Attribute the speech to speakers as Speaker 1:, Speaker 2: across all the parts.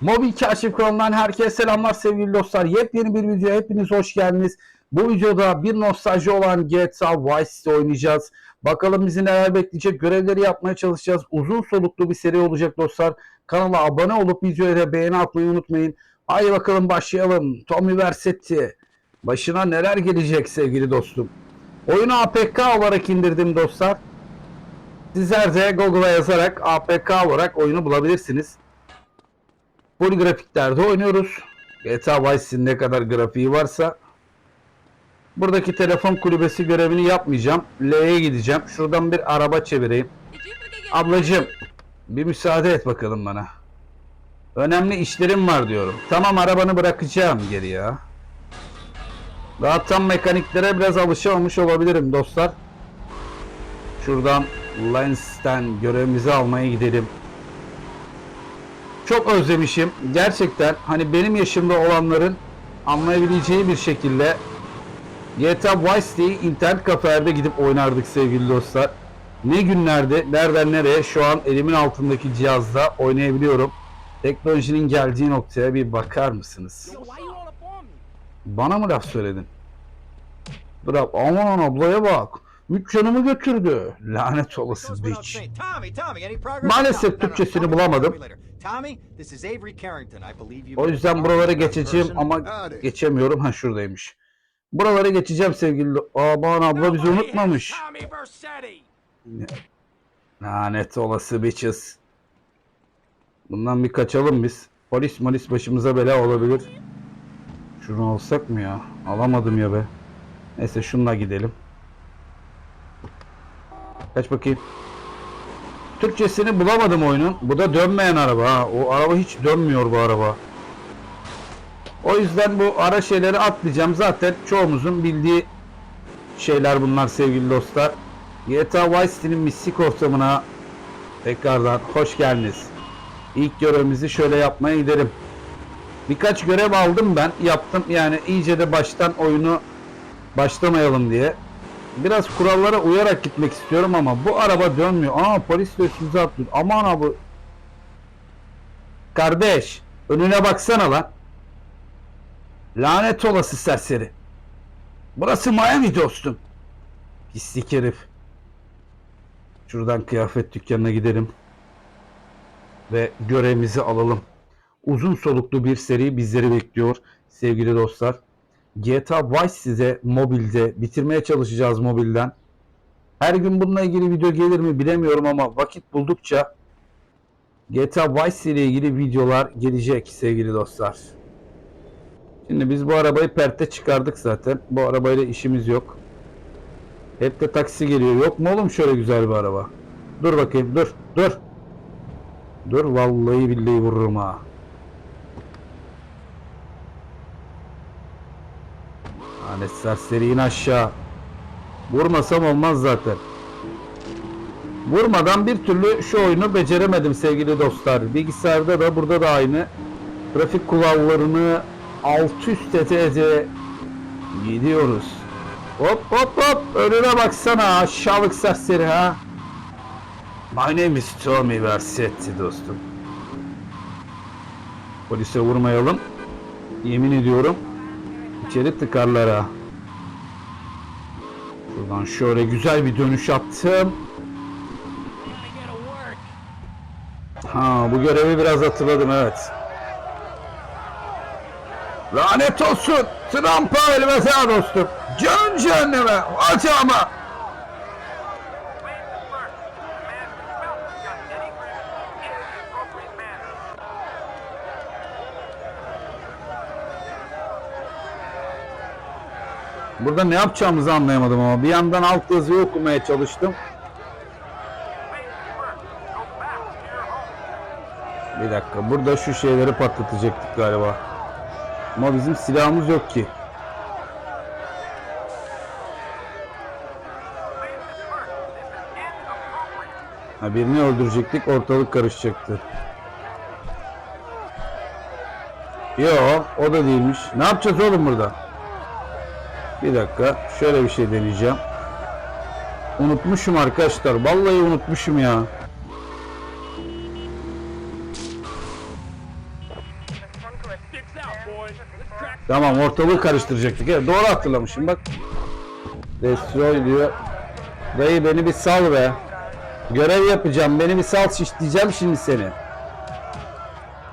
Speaker 1: Mobil Kaşif kanalından herkese selamlar sevgili dostlar. Yepyeni bir video hepiniz hoş geldiniz. Bu videoda bir nostalji olan GTA Vice City oynayacağız. Bakalım bizi neler bekleyecek. Görevleri yapmaya çalışacağız. Uzun soluklu bir seri olacak dostlar. Kanala abone olup videoya beğeni atmayı unutmayın. Haydi bakalım başlayalım. Tommy Versetti. Başına neler gelecek sevgili dostum. Oyunu APK olarak indirdim dostlar. Sizler de Google'a yazarak APK olarak oyunu bulabilirsiniz. Full grafiklerde oynuyoruz. GTA Vice ne kadar grafiği varsa. Buradaki telefon kulübesi görevini yapmayacağım. L'ye gideceğim. Şuradan bir araba çevireyim. Ablacığım bir müsaade et bakalım bana. Önemli işlerim var diyorum. Tamam arabanı bırakacağım geri ya. Daha tam mekaniklere biraz alışamamış olabilirim dostlar. Şuradan Lens'ten görevimizi almaya gidelim. Çok özlemişim. Gerçekten hani benim yaşımda olanların anlayabileceği bir şekilde GTA Vice City'yi internet kafelerde gidip oynardık sevgili dostlar. Ne günlerde, nereden nereye şu an elimin altındaki cihazda oynayabiliyorum. Teknolojinin geldiği noktaya bir bakar mısınız? Bana mı laf söyledin? Bırak aman ablaya bak. Üç canımı götürdü. Lanet olası bitch. Maalesef Türkçesini bulamadım. O yüzden buralara geçeceğim ama geçemiyorum. Ha şuradaymış. Buralara geçeceğim sevgili. Aman abla bizi unutmamış. Lanet olası bitches. Bundan bir kaçalım biz. Polis molis başımıza bela olabilir. Şunu alsak mı ya? Alamadım ya be. Neyse şununla gidelim. Kaç bakayım. Türkçesini bulamadım oyunun. Bu da dönmeyen araba ha. O araba hiç dönmüyor bu araba. O yüzden bu ara şeyleri atlayacağım. Zaten çoğumuzun bildiği şeyler bunlar sevgili dostlar. GTA Vice City'nin mistik ortamına tekrardan hoş geldiniz. İlk görevimizi şöyle yapmaya gidelim. Birkaç görev aldım ben. Yaptım yani iyice de baştan oyunu başlamayalım diye. Biraz kurallara uyarak gitmek istiyorum ama bu araba dönmüyor. Aa polis de üstümüze atlıyor. Aman abi. Kardeş önüne baksana lan. Lanet olası serseri. Burası Miami dostum. Pislik herif. Şuradan kıyafet dükkanına gidelim. Ve görevimizi alalım. Uzun soluklu bir seri bizleri bekliyor sevgili dostlar. GTA Vice size mobilde bitirmeye çalışacağız mobilden. Her gün bununla ilgili video gelir mi bilemiyorum ama vakit buldukça GTA Vice ile ilgili videolar gelecek sevgili dostlar. Şimdi biz bu arabayı perte çıkardık zaten. Bu arabayla işimiz yok. Hep de taksi geliyor. Yok mu oğlum şöyle güzel bir araba? Dur bakayım dur dur. Dur vallahi billahi vururum ha. Lanet serseri in aşağı. Vurmasam olmaz zaten. Vurmadan bir türlü şu oyunu beceremedim sevgili dostlar. Bilgisayarda da burada da aynı. Trafik kurallarını alt üst ete gidiyoruz. Hop hop hop önüne baksana aşağılık serseri ha. My name is Tommy Versetti dostum. Polise vurmayalım. Yemin ediyorum İçeri tıkarlar ha. Şuradan şöyle güzel bir dönüş yaptım. Ha bu görevi biraz hatırladım evet. Lanet olsun. Trump'a elveda dostum. Can cehenneme. Aç Burada ne yapacağımızı anlayamadım ama bir yandan alt yazıyı okumaya çalıştım. Bir dakika burada şu şeyleri patlatacaktık galiba. Ama bizim silahımız yok ki. Ha birini öldürecektik ortalık karışacaktı. Yo o da değilmiş. Ne yapacağız oğlum burada? Bir dakika. Şöyle bir şey deneyeceğim. Unutmuşum arkadaşlar. Vallahi unutmuşum ya. Tamam ortalığı karıştıracaktık. Evet, doğru hatırlamışım bak. Destroy diyor. Dayı beni bir sal be. Görev yapacağım. Beni bir sal şişleyeceğim şimdi seni.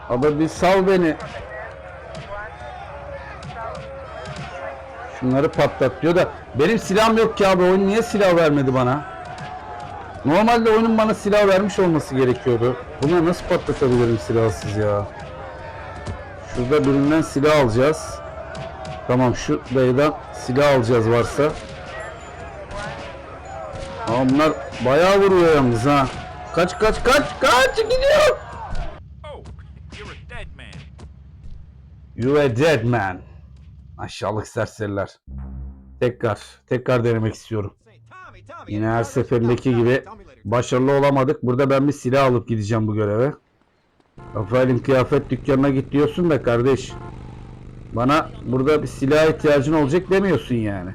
Speaker 1: Abi bir sal beni. Şunları patlat diyor da benim silahım yok ki abi oyun niye silah vermedi bana? Normalde oyunun bana silah vermiş olması gerekiyordu. Buna nasıl patlatabilirim silahsız ya? Şurada birinden silah alacağız. Tamam şu dayıdan silah alacağız varsa. Ama bunlar bayağı vuruyor yalnız ha. Kaç kaç kaç kaç gidiyor.
Speaker 2: Oh, you're a dead man.
Speaker 1: You a dead man. Aşağılık serseriler. Tekrar, tekrar denemek istiyorum. Yine her seferindeki gibi başarılı olamadık. Burada ben bir silah alıp gideceğim bu göreve. Rafael'in kıyafet dükkanına git diyorsun da kardeş. Bana burada bir silah ihtiyacın olacak demiyorsun yani.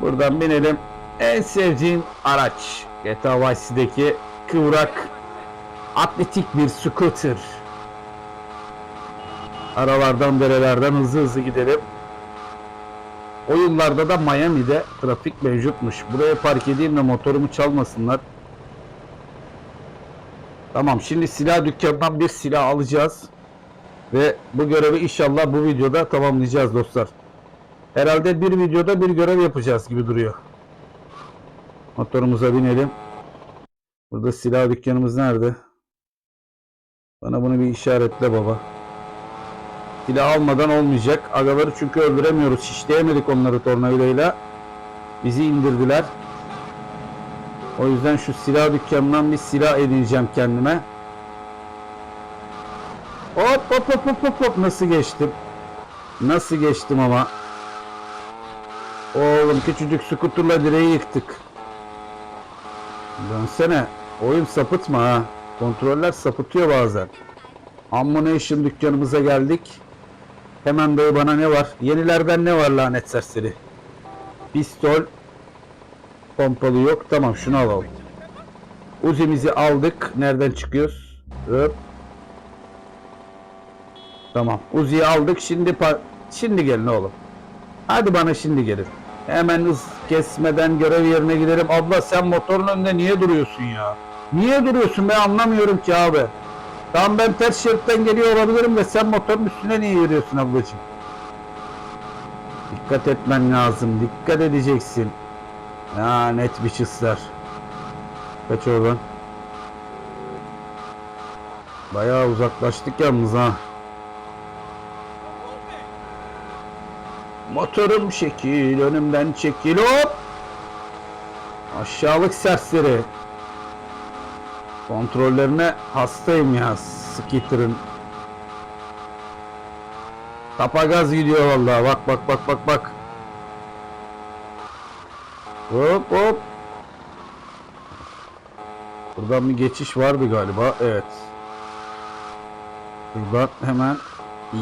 Speaker 1: Buradan binelim. En sevdiğin araç. GTA Vice City'deki kıvrak atletik bir scooter. Aralardan derelerden hızlı hızlı gidelim. O yıllarda da Miami'de trafik mevcutmuş. Buraya park edeyim de motorumu çalmasınlar. Tamam şimdi silah dükkanından bir silah alacağız. Ve bu görevi inşallah bu videoda tamamlayacağız dostlar. Herhalde bir videoda bir görev yapacağız gibi duruyor. Motorumuza binelim. Burada silah dükkanımız nerede? Bana bunu bir işaretle baba. Silah almadan olmayacak. Agaları çünkü öldüremiyoruz. Şişleyemedik onları tornavidayla. Bizi indirdiler. O yüzden şu silah dükkanından bir silah edineceğim kendime. Hop hop hop hop hop hop nasıl geçtim? Nasıl geçtim ama? Oğlum küçücük skuturla direği yıktık. Dönsene. Oyun sapıtma ha. Kontroller sapıtıyor bazen. Ammunition dükkanımıza geldik. Hemen böyle bana ne var? Yenilerden ne var lanet serseri? Pistol. Pompalı yok. Tamam şunu alalım. Uzi'mizi aldık. Nereden çıkıyoruz? Hop. Tamam. Uzi'yi aldık. Şimdi şimdi gelin oğlum. Hadi bana şimdi gelin. Hemen hız kesmeden görev yerine gidelim. Abla sen motorun önünde niye duruyorsun ya? Niye duruyorsun ben anlamıyorum ki abi. Tamam ben ters şeritten geliyor olabilirim de sen motorun üstüne niye yürüyorsun ablacığım? Dikkat etmen lazım. Dikkat edeceksin. Ya net bir çizler. Kaç oradan. Bayağı uzaklaştık yalnız ha. Motorum şekil, önümden çekil hop. Aşağılık serseri. Kontrollerine hastayım ya skitter'ın. Tapagaz gidiyor vallahi. Bak bak bak bak bak. Hop hop. Buradan bir geçiş vardı galiba. Evet. Buradan hemen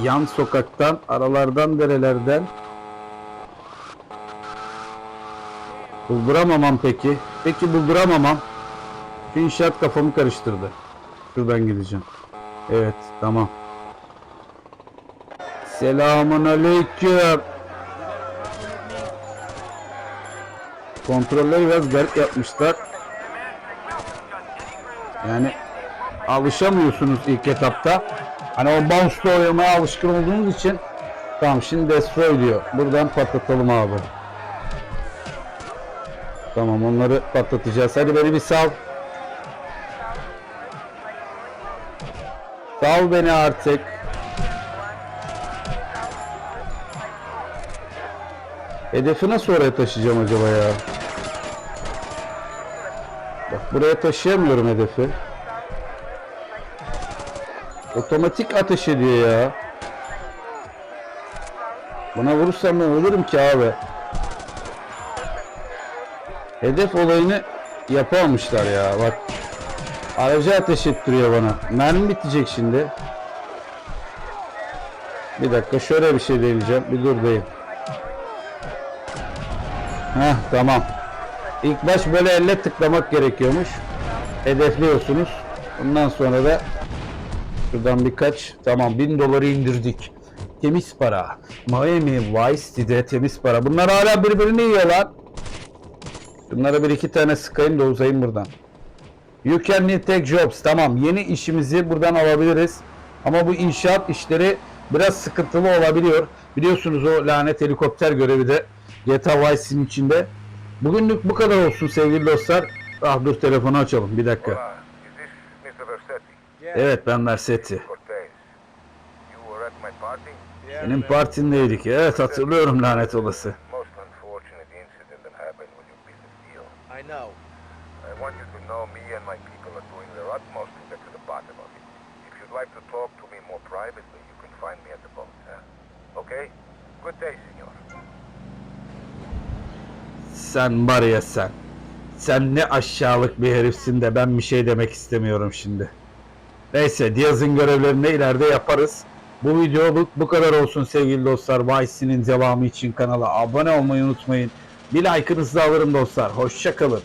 Speaker 1: yan sokaktan, aralardan, derelerden Bulduramamam peki. Peki bulduramamam. Şu inşaat kafamı karıştırdı. Şuradan gideceğim. Evet tamam. Selamun aleyküm. Kontrolleri biraz garip yapmışlar. Yani alışamıyorsunuz ilk etapta. Hani o bounce'da oynamaya alışkın olduğunuz için tamam şimdi destroy diyor. Buradan patlatalım abi. Tamam onları patlatacağız. Hadi beni bir sal. Sal beni artık. Hedefi nasıl oraya taşıyacağım acaba ya? Bak buraya taşıyamıyorum hedefi. Otomatik ateş ediyor ya. Buna vurursam ben ölürüm ki abi. Hedef olayını yapamamışlar ya bak. Aracı ateş ettiriyor bana. Mermi bitecek şimdi. Bir dakika şöyle bir şey deneyeceğim. Bir dur dayım. Heh tamam. İlk baş böyle elle tıklamak gerekiyormuş. Hedefliyorsunuz. Bundan sonra da Şuradan birkaç. Tamam 1000 doları indirdik. Temiz para. Miami Vice City'de temiz para. Bunlar hala birbirini yiyorlar. Bunlara bir iki tane sıkayım da uzayayım buradan. You can need take jobs. Tamam yeni işimizi buradan alabiliriz. Ama bu inşaat işleri biraz sıkıntılı olabiliyor. Biliyorsunuz o lanet helikopter görevi de GTA Vice'in içinde. Bugünlük bu kadar olsun sevgili dostlar. Ah dur telefonu açalım bir dakika.
Speaker 3: Versetti?
Speaker 1: Evet ben
Speaker 3: party?
Speaker 1: Senin partindeydik. Evet hatırlıyorum lanet olası.
Speaker 3: Good day, senor.
Speaker 1: Sen var ya sen. Sen ne aşağılık bir herifsin de ben bir şey demek istemiyorum şimdi. Neyse Diaz'ın görevlerini ileride yaparız. Bu video bu, bu kadar olsun sevgili dostlar. Vice'nin devamı için kanala abone olmayı unutmayın. Bir like'ınızı da alırım dostlar. Hoşça kalın.